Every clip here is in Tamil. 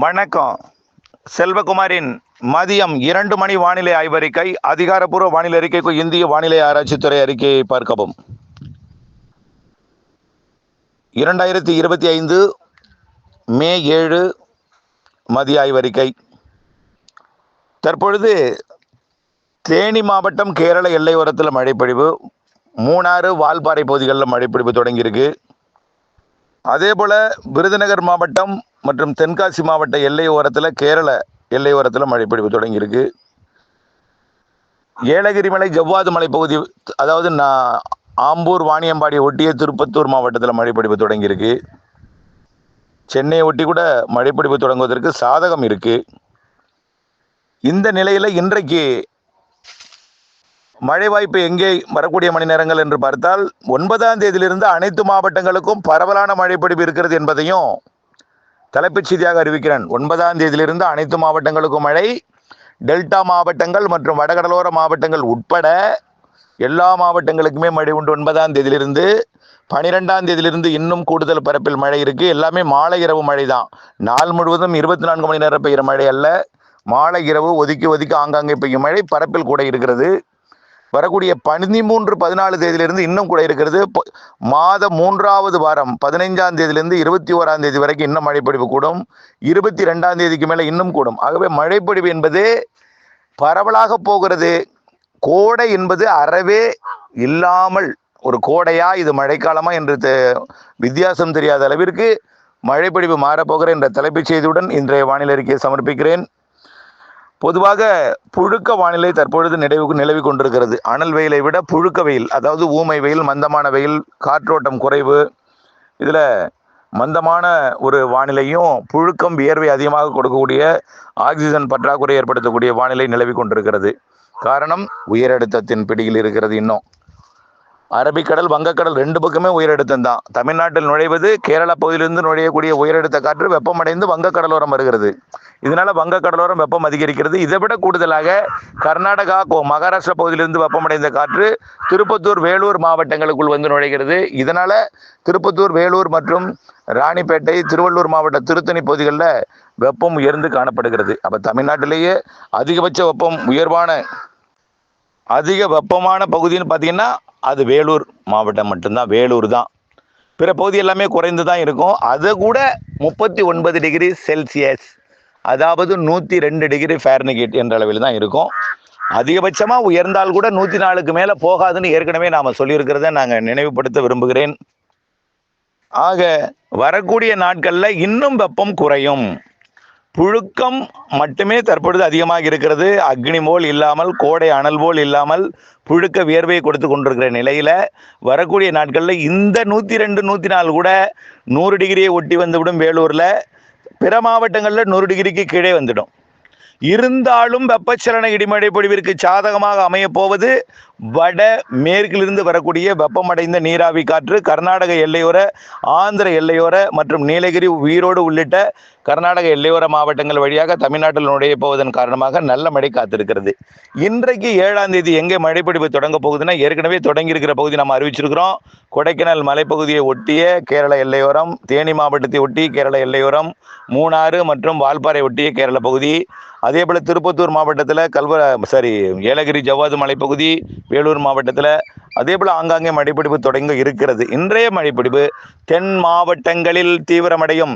வணக்கம். செல்வகுமாரின் மதியம் இரண்டு மணி வானிலை ஆய்வறிக்கை அதிகாரப்பூர்வ வானிலை அறிக்கைக்கு இந்திய வானிலை ஆராய்ச்சித்துறை அறிக்கையை பார்க்கவும். இரண்டாயிரத்தி இருபத்தி ஐந்து மே ஏழு மதிய ஆய்வறிக்கை. தற்பொழுது தேனி மாவட்டம் கேரள எல்லையோரத்தில் மழைப்பொழிவு மூணாறு வால்பாறை பகுதிகளில் மழைப்பொழிவு தொடங்கியிருக்கு. அதே போல் விருதுநகர் மாவட்டம் மற்றும் தென்காசி மாவட்ட எல்லையோரத்தில் கேரள எல்லையோரத்தில் பிடிப்பு தொடங்கியிருக்கு. ஏலகிரி மலை ஜவ்வாது மலைப்பகுதி அதாவது நான் ஆம்பூர் வாணியம்பாடி ஒட்டிய திருப்பத்தூர் மாவட்டத்தில் மழைப்பொழிவு தொடங்கியிருக்கு. சென்னையை ஒட்டி கூட மழைப்பொழிவு தொடங்குவதற்கு சாதகம் இருக்கு. இந்த நிலையில் இன்றைக்கு மழை வாய்ப்பு எங்கே வரக்கூடிய மணி நேரங்கள் என்று பார்த்தால் ஒன்பதாம் தேதியிலிருந்து அனைத்து மாவட்டங்களுக்கும் பரவலான மழைப்பிடிப்பு இருக்கிறது என்பதையும் தலைப்புச் செய்தியாக அறிவிக்கிறேன். ஒன்பதாம் தேதியிலிருந்து அனைத்து மாவட்டங்களுக்கும் மழை. டெல்டா மாவட்டங்கள் மற்றும் வடகடலோர மாவட்டங்கள் உட்பட எல்லா மாவட்டங்களுக்குமே மழை உண்டு. ஒன்பதாம் தேதியிலிருந்து பனிரெண்டாம் தேதியிலிருந்து இன்னும் கூடுதல் பரப்பில் மழை இருக்கு. எல்லாமே மாலை இரவு மழை தான். நாள் முழுவதும் இருபத்தி நான்கு மணி நேரம் பெய்கிற மழை அல்ல. மாலை இரவு ஒதுக்கி ஒதுக்கி ஆங்காங்கே பெய்யும் மழை. பரப்பில் கூட இருக்கிறது. வரக்கூடிய பதிமூன்று பதினாலு தேதியிலிருந்து இன்னும் கூட இருக்கிறது. மாத மூன்றாவது வாரம் பதினைஞ்சாம் தேதியிலிருந்து இருபத்தி ஓராம் தேதி வரைக்கும் இன்னும் மழைப்பொழிவு கூடும். இருபத்தி ரெண்டாம் தேதிக்கு மேலே இன்னும் கூடும். ஆகவே மழைப்பொழிவு என்பது பரவலாக போகிறது. கோடை என்பது அறவே இல்லாமல் ஒரு கோடையா இது மழைக்காலமா என்று தெ- வித்தியாசம் தெரியாத அளவிற்கு மழைப்பொழிவு மாறப்போகிற என்ற தலைப்புச் செய்தியுடன் இன்றைய வானிலை அறிக்கையை சமர்ப்பிக்கிறேன். பொதுவாக புழுக்க வானிலை தற்பொழுது நிலவு நிலவி கொண்டிருக்கிறது. அனல் வெயிலை விட புழுக்க வெயில் அதாவது ஊமை வெயில் மந்தமான வெயில் காற்றோட்டம் குறைவு இதில் மந்தமான ஒரு வானிலையும் புழுக்கம் வியர்வை அதிகமாக கொடுக்கக்கூடிய ஆக்சிஜன் பற்றாக்குறை ஏற்படுத்தக்கூடிய வானிலை நிலவி கொண்டிருக்கிறது. காரணம் உயரழுத்தத்தின் பிடியில் இருக்கிறது இன்னும். அரபிக்கடல் வங்கக்கடல் ரெண்டு பக்கமே உயரழுத்தம் தான். தமிழ்நாட்டில் நுழைவது கேரளா பகுதியிலிருந்து நுழையக்கூடிய உயரழுத்த காற்று வெப்பமடைந்து வங்கக்கடலோரம் வருகிறது. இதனால வங்கக்கடலோரம் வெப்பம் அதிகரிக்கிறது. இதை விட கூடுதலாக கர்நாடகா கோ- மகாராஷ்டிரா பகுதியிலிருந்து வெப்பமடைந்த காற்று திருப்பத்தூர் வேலூர் மாவட்டங்களுக்குள் வந்து நுழைகிறது. இதனால திருப்பத்தூர் வேலூர் மற்றும் ராணிப்பேட்டை திருவள்ளூர் மாவட்ட திருத்தணி பகுதிகளில் வெப்பம் உயர்ந்து காணப்படுகிறது. அப்போ தமிழ்நாட்டிலேயே அதிகபட்ச வெப்பம் உயர்வான அதிக வெப்பமான பகுதின்னு பார்த்தீங்கன்னா அது வேலூர் மாவட்டம் மட்டும்தான் வேலூர் தான். பிற பகுதி எல்லாமே குறைந்து தான் இருக்கும். அது கூட முப்பத்தி ஒன்பது டிகிரி செல்சியஸ் அதாவது நூற்றி ரெண்டு டிகிரி ஃபேர்னிகேட் என்ற அளவில் தான் இருக்கும். அதிகபட்சமாக உயர்ந்தால் கூட நூற்றி நாலுக்கு மேலே போகாதுன்னு ஏற்கனவே நாம் சொல்லியிருக்கிறத நாங்கள் நினைவுபடுத்த விரும்புகிறேன். ஆக வரக்கூடிய நாட்களில் இன்னும் வெப்பம் குறையும். புழுக்கம் மட்டுமே தற்பொழுது அதிகமாக இருக்கிறது. அக்னி போல் இல்லாமல் கோடை அனல் போல் இல்லாமல் புழுக்க வியர்வையை கொடுத்து கொண்டிருக்கிற நிலையில் வரக்கூடிய நாட்களில் இந்த நூற்றி ரெண்டு நூற்றி நாலு கூட நூறு டிகிரியை ஒட்டி வந்துவிடும் வேலூரில் பிற மாவட்டங்களில் நூறு டிகிரிக்கு கீழே வந்துடும். இருந்தாலும் வெப்பச்சலன இடிமழை பொழிவிற்கு சாதகமாக அமையப் போவது வட மேற்கிலிருந்து வரக்கூடிய வெப்பமடைந்த நீராவி காற்று கர்நாடக எல்லையோர ஆந்திர எல்லையோர மற்றும் நீலகிரி உயிரோடு உள்ளிட்ட கர்நாடக எல்லையோர மாவட்டங்கள் வழியாக தமிழ்நாட்டில் நுழைய போவதன் காரணமாக நல்ல மழை காத்திருக்கிறது. இன்றைக்கு ஏழாம் தேதி எங்கே மழைப்பிடிப்பு தொடங்க போகுதுன்னா ஏற்கனவே தொடங்கி இருக்கிற பகுதி நம்ம அறிவிச்சிருக்கிறோம். கொடைக்கானல் மலைப்பகுதியை ஒட்டிய கேரள எல்லையோரம் தேனி மாவட்டத்தை ஒட்டி கேரள எல்லையோரம் மூணாறு மற்றும் வால்பாறை ஒட்டிய கேரள பகுதி. அதே போல் திருப்பத்தூர் மாவட்டத்தில் கல்வ சாரி ஏலகிரி ஜவ்வாது மலைப்பகுதி வேலூர் மாவட்டத்தில் அதே போல் ஆங்காங்கே மழைப்பிடிப்பு தொடங்க இருக்கிறது. இன்றைய மழைப்பிடிப்பு தென் மாவட்டங்களில் தீவிரமடையும்.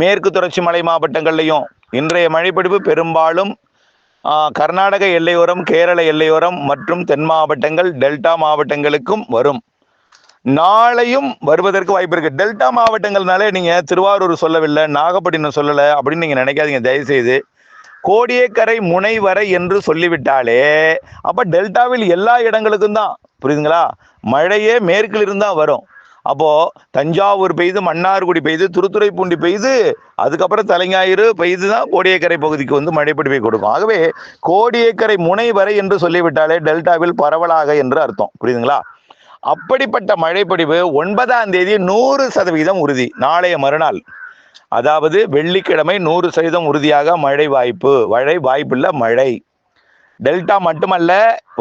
மேற்கு தொடர்ச்சி மலை மாவட்டங்கள்லையும் இன்றைய மழைப்பிடிப்பு பெரும்பாலும் கர்நாடக எல்லையோரம் கேரள எல்லையோரம் மற்றும் தென் மாவட்டங்கள் டெல்டா மாவட்டங்களுக்கும் வரும். நாளையும் வருவதற்கு வாய்ப்பு இருக்கு. டெல்டா மாவட்டங்கள்னாலே நீங்கள் திருவாரூர் சொல்லவில்லை நாகப்பட்டினம் சொல்லலை அப்படின்னு நீங்கள் நினைக்காதீங்க. தயவுசெய்து கோடியக்கரை முனை வரை என்று சொல்லிவிட்டாலே அப்போ டெல்டாவில் எல்லா இடங்களுக்கும் தான். புரியுதுங்களா? மழையே மேற்கில் இருந்தால் வரும். அப்போது தஞ்சாவூர் பெய்து மன்னார்குடி பெய்து திருத்துறைப்பூண்டி பெய்து அதுக்கப்புறம் தலைஞாயிறு பெய்து தான் கோடியக்கரை பகுதிக்கு வந்து மழைப்பிடிப்பை கொடுக்கும். ஆகவே கோடியக்கரை முனை வரை என்று சொல்லிவிட்டாலே டெல்டாவில் பரவலாக என்று அர்த்தம். புரியுதுங்களா? அப்படிப்பட்ட மழைப்பொடிவு ஒன்பதாம் தேதி நூறு சதவீதம் உறுதி நாளைய மறுநாள். அதாவது வெள்ளிக்கிழமை நூறு சதவீதம் உறுதியாக மழை வாய்ப்பு. மழை வாய்ப்புள்ள மழை. டெல்டா மட்டுமல்ல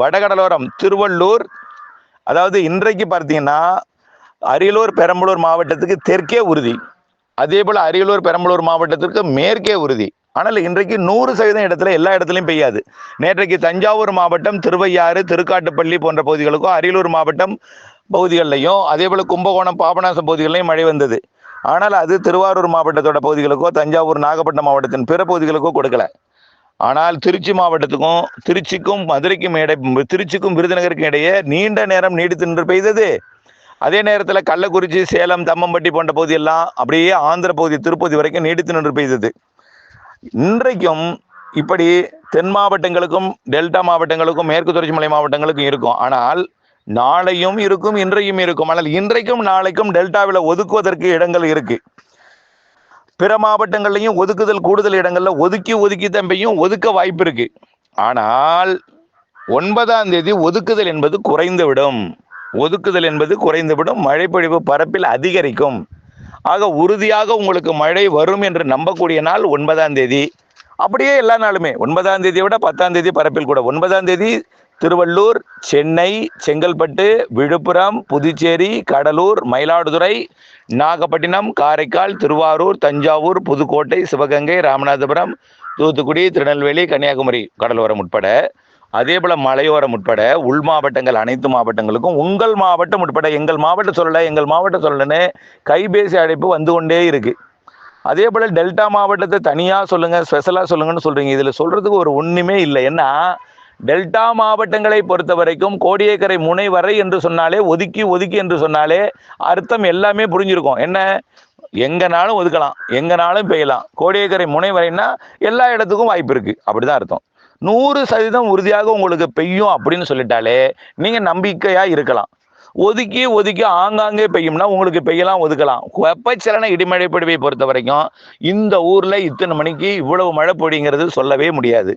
வடகடலோரம் திருவள்ளூர் அதாவது இன்றைக்கு பார்த்தீங்கன்னா அரியலூர் பெரம்பலூர் மாவட்டத்துக்கு தெற்கே உறுதி. அதே போல் அரியலூர் பெரம்பலூர் மாவட்டத்திற்கு மேற்கே உறுதி. ஆனால் இன்றைக்கு நூறு சதவீதம் இடத்துல எல்லா இடத்துலையும் பெய்யாது. நேற்றைக்கு தஞ்சாவூர் மாவட்டம் திருவையாறு திருக்காட்டுப்பள்ளி போன்ற பகுதிகளுக்கும் அரியலூர் மாவட்டம் பகுதிகளிலையும் அதே போல் கும்பகோணம் பாபநாசம் பகுதிகளிலையும் மழை வந்தது. ஆனால் அது திருவாரூர் மாவட்டத்தோட பகுதிகளுக்கோ தஞ்சாவூர் நாகப்பட்டினம் மாவட்டத்தின் பிற பகுதிகளுக்கோ கொடுக்கல. ஆனால் திருச்சி மாவட்டத்துக்கும் திருச்சிக்கும் மதுரைக்கும் இடை திருச்சிக்கும் விருதுநகருக்கும் இடையே நீண்ட நேரம் நீடித்து நின்று பெய்தது. அதே நேரத்தில் கள்ளக்குறிச்சி சேலம் தம்மம்பட்டி போன்ற பகுதியெல்லாம் அப்படியே ஆந்திர பகுதி திருப்பதி வரைக்கும் நீடித்து நின்று பெய்தது. இன்றைக்கும் இப்படி தென் மாவட்டங்களுக்கும் டெல்டா மாவட்டங்களுக்கும் மேற்கு தொடர்ச்சி மலை மாவட்டங்களுக்கும் இருக்கும். ஆனால் நாளையும் இருக்கும் இன்றையும் இருக்கும். ஆனால் இன்றைக்கும் நாளைக்கும் டெல்டாவில் ஒதுக்குவதற்கு இடங்கள் இருக்கு. பிற மாவட்டங்கள்லையும் ஒதுக்குதல் கூடுதல் இடங்கள்ல ஒதுக்கி ஒதுக்கி தம்பியும் ஒதுக்க வாய்ப்பு இருக்கு. ஆனால் ஒன்பதாம் தேதி ஒதுக்குதல் என்பது குறைந்துவிடும். ஒதுக்குதல் என்பது குறைந்துவிடும். மழைப்பொழிவு பரப்பில் அதிகரிக்கும். ஆக உறுதியாக உங்களுக்கு மழை வரும் என்று நம்பக்கூடிய நாள் ஒன்பதாம் தேதி. அப்படியே எல்லா நாளுமே. ஒன்பதாம் தேதியை விட பத்தாம் தேதி பரப்பில் கூட. ஒன்பதாம் தேதி திருவள்ளூர் சென்னை செங்கல்பட்டு விழுப்புரம் புதுச்சேரி கடலூர் மயிலாடுதுறை நாகப்பட்டினம் காரைக்கால் திருவாரூர் தஞ்சாவூர் புதுக்கோட்டை சிவகங்கை ராமநாதபுரம் தூத்துக்குடி திருநெல்வேலி கன்னியாகுமரி கடலோரம் உட்பட. அதே போல் மலையோரம் உட்பட உள் மாவட்டங்கள் அனைத்து மாவட்டங்களுக்கும் உங்கள் மாவட்டம் உட்பட எங்கள் மாவட்டம் சொல்லலை எங்கள் மாவட்டம் சொல்லலன்னு கைபேசி அழைப்பு வந்து கொண்டே இருக்குது அதே போல் டெல்டா மாவட்டத்தை தனியாக சொல்லுங்கள் ஸ்பெஷலாக சொல்லுங்கன்னு சொல்கிறீங்க இதில் சொல்கிறதுக்கு ஒரு ஒன்றுமே இல்லை. ஏன்னா டெல்டா மாவட்டங்களை பொறுத்த வரைக்கும் கோடியக்கரை முனை வரை என்று சொன்னாலே ஒதுக்கி ஒதுக்கி என்று சொன்னாலே அர்த்தம் எல்லாமே புரிஞ்சிருக்கும். என்ன? எங்கனாலும் ஒதுக்கலாம் எங்கனாலும் பெய்யலாம். கோடியக்கரை முனை வரைன்னா எல்லா இடத்துக்கும் வாய்ப்பு இருக்கு. அப்படிதான் அர்த்தம். நூறு சதவீதம் உறுதியாக உங்களுக்கு பெய்யும் அப்படின்னு சொல்லிட்டாலே நீங்க நம்பிக்கையா இருக்கலாம். ஒதுக்கி ஒதுக்கி ஆங்காங்கே பெய்யும்னா உங்களுக்கு பெய்யலாம் ஒதுக்கலாம். வெப்பச்சலன இடிமழை பொழிவை பொறுத்த வரைக்கும் இந்த ஊரில் இத்தனை மணிக்கு இவ்வளவு மழை பொழிங்கிறது சொல்லவே முடியாது.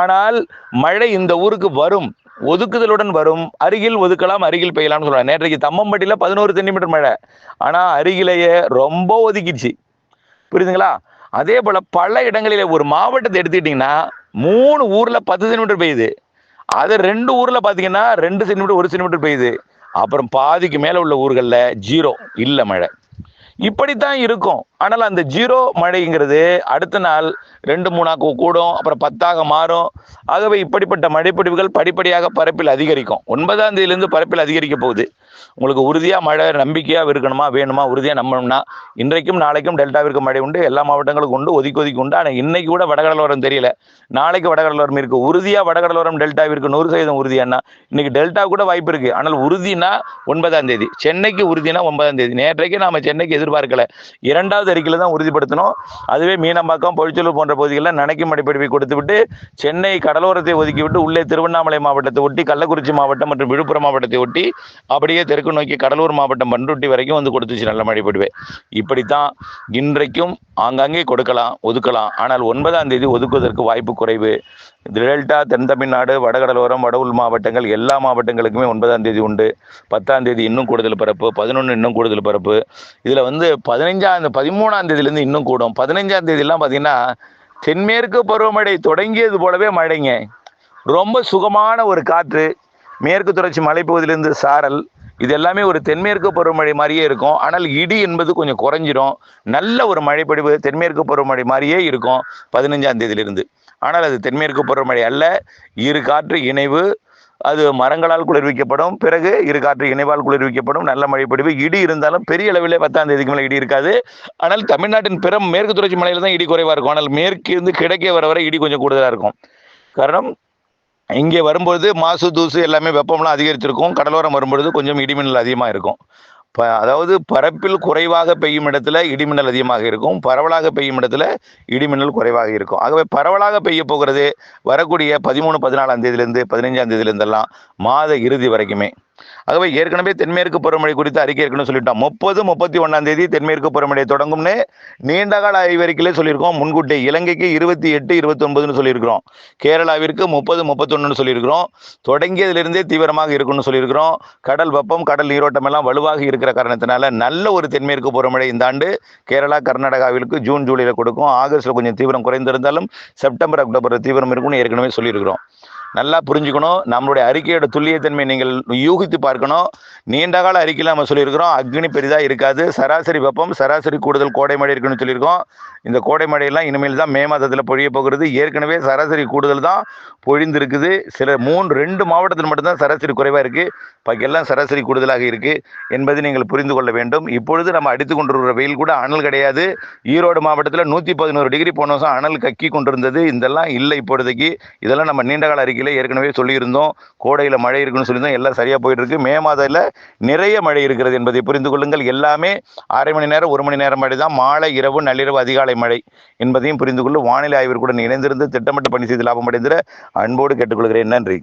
ஆனால் மழை இந்த ஊருக்கு வரும். ஒதுக்குதலுடன் வரும். அருகில் ஒதுக்கலாம் அருகில் பெய்யலாம்னு சொல்லுவாங்க நேற்றைக்கு தம்மம்பட்டியில் பதினோரு சென்டிமீட்டர் மழை. ஆனால் அருகிலேயே ரொம்ப ஒதுக்கிடுச்சு. புரியுதுங்களா? அதே போல் பல இடங்களிலே ஒரு மாவட்டத்தை எடுத்துக்கிட்டிங்கன்னா மூணு ஊரில் பத்து சென்டிமீட்டர் பெய்யுது. அது ரெண்டு ஊரில் பார்த்தீங்கன்னா ரெண்டு சென்டிமீட்டர் ஒரு சென்டிமீட்டர் பெய்யுது. அப்புறம் பாதிக்கு மேலே உள்ள ஊர்களில் ஜீரோ இல்லை மழை. இப்படித்தான் இருக்கும். ஆனால் அந்த ஜீரோ மழைங்கிறது அடுத்த நாள் ரெண்டு மூணாக்கு கூடும் அப்புறம் பத்தாக மாறும். ஆகவே இப்படிப்பட்ட மழைப்பிடிவுகள் படிப்படியாக பரப்பில் அதிகரிக்கும். ஒன்பதாம் தேதியிலிருந்து பரப்பில் அதிகரிக்க போகுது. உங்களுக்கு உறுதியா மழை நம்பிக்கையாக இருக்கணுமா வேணுமா உறுதியா நம்பணும்னா இன்றைக்கும் நாளைக்கும் டெல்டாவிற்கு மழை உண்டு எல்லா மாவட்டங்களுக்கும் உண்டு ஒதுக்கி ஒதுக்கி உண்டு. ஆனால் இன்னைக்கு கூட வடகடலோரம் தெரியல. நாளைக்கு வடகடலோரம் இருக்கு. உறுதியா வடகடலோரம் டெல்டாவிற்கு நூறு சதவீதம் உறுதியானா? இன்னைக்கு டெல்டா கூட வாய்ப்பு இருக்கு. ஆனால் உறுதினா ஒன்பதாம் தேதி. சென்னைக்கு உறுதினா ஒன்பதாம் தேதி. நேற்றைக்கு நாம சென்னைக்கு எதிர்பார்க்கல. இரண்டாவது அறிக்கையில தான் உறுதிப்படுத்தணும். அதுவே மீனம்பாக்கம் பொழிச்சலூர் போன்ற பகுதிகளில் நனைக்கும் மழைப்பொழிவை கொடுத்து விட்டு சென்னை கடலோரத்தை ஒதுக்கிவிட்டு உள்ளே திருவண்ணாமலை மாவட்டத்தை ஒட்டி கள்ளக்குறிச்சி மாவட்டம் மற்றும் விழுப்புரம் மாவட்டத்தை ஒட்டி அப்படியே தெற்கு நோக்கி கடலூர் மாவட்டம் பண்ருட்டி வரைக்கும் வந்து கொடுத்துச்சு நல்ல மழைப்பொழிவு. இப்படித்தான் இன்றைக்கும் ஆங்காங்கே கொடுக்கலாம் ஒதுக்கலாம். ஆனால் ஒன்பதாம் தேதி ஒதுக்குவதற்கு வாய்ப்பு குறைவு. டெல்டா தென் தமிழ்நாடு வடகடலோரம் வட உள் மாவட்டங்கள் எல்லா மாவட்டங்களுக்குமே ஒன்பதாம் தேதி உண்டு. பத்தாம் தேதி இன்னும் கூடுதல் பரப்பு பதினொன்று இன்னும் கூடுதல் பரப்பு. இதில் வந்து பதினைஞ்சாம் பதிமூணாம் தேதியிலேருந்து இன்னும் கூடும். பதினைஞ்சாம் தேதியெல்லாம் பார்த்தீங்கன்னா தென்மேற்கு பருவமழை தொடங்கியது போலவே மழைங்க. ரொம்ப சுகமான ஒரு காற்று. மேற்கு தொடர்ச்சி மலைப்பகுதியிலேருந்து சாரல். இது எல்லாமே ஒரு தென்மேற்கு பருவமழை மாதிரியே இருக்கும். ஆனால் இடி என்பது கொஞ்சம் குறைஞ்சிரும். நல்ல ஒரு மழைப்படிவு தென்மேற்கு பருவமழை மாதிரியே இருக்கும் பதினஞ்சாம் தேதியிலிருந்து. ஆனால் அது தென்மேற்கு பருவமழை அல்ல. இரு காற்று இணைவு அது மரங்களால் குளிர்விக்கப்படும். பிறகு இரு காற்று இணைவால் குளிர்விக்கப்படும். நல்ல மழைப்பொழிவு இடி இருந்தாலும் பெரிய அளவில் பத்தாம் தேதிக்கு மேலே இடி இருக்காது. ஆனால் தமிழ்நாட்டின் பிற மேற்கு தொடர்ச்சி மலையில் தான் இடி குறைவாக இருக்கும். ஆனால் மேற்கு இருந்து கிழக்கே வர வரை இடி கொஞ்சம் கூடுதலாக இருக்கும். காரணம் இங்கே வரும்பொழுது மாசு தூசு எல்லாமே வெப்பம்லாம் அதிகரிச்சிருக்கும். கடலோரம் வரும்பொழுது கொஞ்சம் இடிமின்னல் அதிகமாக இருக்கும். ப அதாவது பரப்பில் குறைவாக பெய்யும் இடத்துல இடிமின்னல் அதிகமாக இருக்கும். பரவலாக பெய்யும் இடத்துல இடிமின்னல் குறைவாக இருக்கும். ஆகவே பரவலாக பெய்ய போகிறது வரக்கூடிய பதிமூணு பதினாலாம் தேதியிலேருந்து பதினஞ்சாம் தேதியிலேருந்தெல்லாம் மாத இறுதி வரைக்குமே. ஆகவே ஏற்கனவே தென்மேற்கு பருவமழை குறித்து அறிக்கை இருக்குன்னு சொல்லிட்டோம். முப்பது முப்பத்தி ஒன்றாம் தேதி தென்மேற்கு பருவமழை தொடங்கும்னு நீண்டகால ஆய்வறிக்கையிலே சொல்லியிருக்கோம். முன்கூட்டி இலங்கைக்கு இருபத்தி எட்டு இருபத்தி ஒன்பதுன்னு சொல்லியிருக்கிறோம். கேரளாவிற்கு முப்பது முப்பத்தொன்னு சொல்லியிருக்கிறோம். தொடங்கியதிலிருந்தே தீவிரமாக இருக்குன்னு சொல்லியிருக்கிறோம். கடல் வெப்பம் கடல் நீரோட்டம் எல்லாம் வலுவாக இருக்கிற காரணத்தினால நல்ல ஒரு தென்மேற்கு பருவமழை இந்த ஆண்டு கேரளா கர்நாடகாவிற்கு ஜூன் ஜூலையில் கொடுக்கும். ஆகஸ்ட்டில் கொஞ்சம் தீவிரம் குறைந்திருந்தாலும் செப்டம்பர் அக்டோபர் தீவிரம் இருக்கும்னு ஏற்கனவே சொல்லியிருக்கிறோம். நல்லா புரிஞ்சுக்கணும். நம்மளுடைய அறிக்கையோட துல்லியத்தன்மை நீங்கள் யூகித்து பார்க்கணும். நீண்ட கால அறிக்கையில் நம்ம சொல்லியிருக்கிறோம். அக்னி பெரிதாக இருக்காது. சராசரி வெப்பம் சராசரி கூடுதல் கோடை மழை இருக்குன்னு சொல்லியிருக்கோம். இந்த கோடை மழையெல்லாம் இனிமேல் தான் மே மாதத்தில் பொழிய போகிறது. ஏற்கனவே சராசரி கூடுதல் தான் பொழிந்திருக்குது. சில மூன்று ரெண்டு மாவட்டத்தில் மட்டும்தான் சராசரி குறைவாக இருக்குது பாக்கி சராசரி கூடுதலாக இருக்குது என்பதை நீங்கள் புரிந்து கொள்ள வேண்டும். இப்பொழுது நம்ம அடித்து கொண்டிருக்கிற வெயில் கூட அனல் கிடையாது. ஈரோடு மாவட்டத்தில் நூற்றி பதினோரு டிகிரி போன வருஷம் அனல் கக்கி கொண்டிருந்தது. இதெல்லாம் இல்லை இப்பொழுதைக்கு. இதெல்லாம் நம்ம நீண்டகால அறிக்கையில் ஏற்கனவே சொல்லியிருந்தோம். கோடையில் மழை இருக்குன்னு சொல்லியிருந்தோம். எல்லாம் சரியாக போயிட்டு இருக்கு மே மாதத்தில் நிறைய மழை இருக்கிறது என்பதை புரிந்து கொள்ளுங்கள். எல்லாமே அரை மணி நேரம் ஒரு மணி நேரம் மழை தான் மாலை இரவு நள்ளிரவு அதிகாலை மழை என்பதையும் புரிந்து கொள்ளும் வானிலை ஆய்விற்குடன் இணைந்திருந்து திட்டமிட்ட பணி செய்து லாபம் அடைந்திட அன்போடு கேட்டுக்கொள்கிறேன். நன்றி.